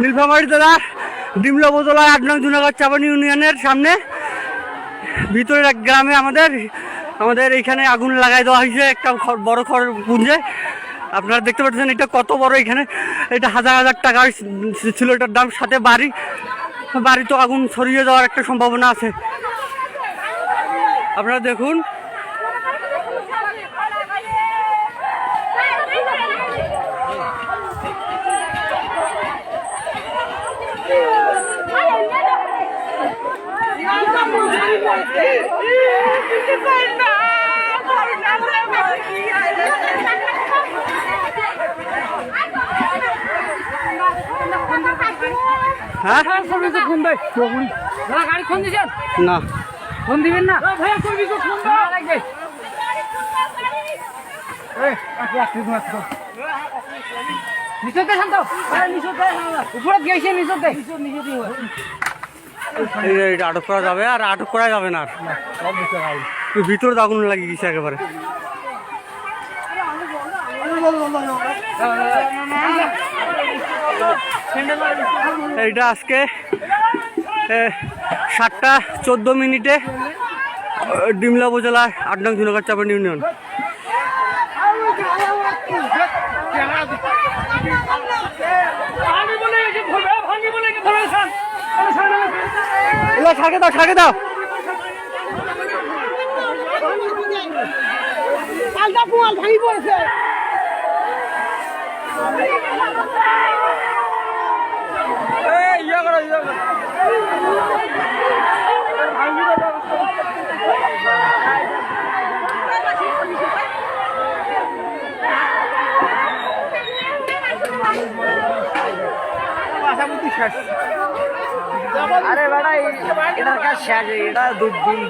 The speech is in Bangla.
নীলফামারী জেলার ডিমলা উপজেলার আট নং জুনাগর চাপানি ইউনিয়নের সামনে। ভিতরের এক গ্রামে আমাদের আমাদের এইখানে আগুন লাগাই দেওয়া হয়েছে, একটা বড় খড় পুঞ্জে। আপনারা দেখতে পাচ্ছেন এটা কত বড় এখানে। এটা হাজার হাজার টাকার ছিল এটার দাম, সাথে বাড়ি। বাড়ি তো আগুন ছড়িয়ে যাওয়ার একটা সম্ভাবনা আছে। আপনারা দেখুন হ্যাঁ? ফোন দেয়। দাদা গাড়ি ফোন দিয়েছেন? না। ফোন দিবেন না? ভাইয়া করবি তো ফোন দাও। লাগবে। নিচতে শান্ত নিচতে উপরে গিয়েছে নিচতে এই- এটা আটক করা যাবে আর আটক করা যাবে না। আর ভিতরে আগুন লাগিয়ে গেছে একেবারে। এইটা আজকে সাতটা চোদ্দ মিনিটে ডিমলা উপজেলায় আট নং ঝুনকার চাপান ইউনিয়ন। ছাড়কে দাও ছাড়কে দাও। পাল্টা পোয়াল ভাঙি পড়েছে। আরে বেটা এটার কাজ শেষ এটা দুধ দিন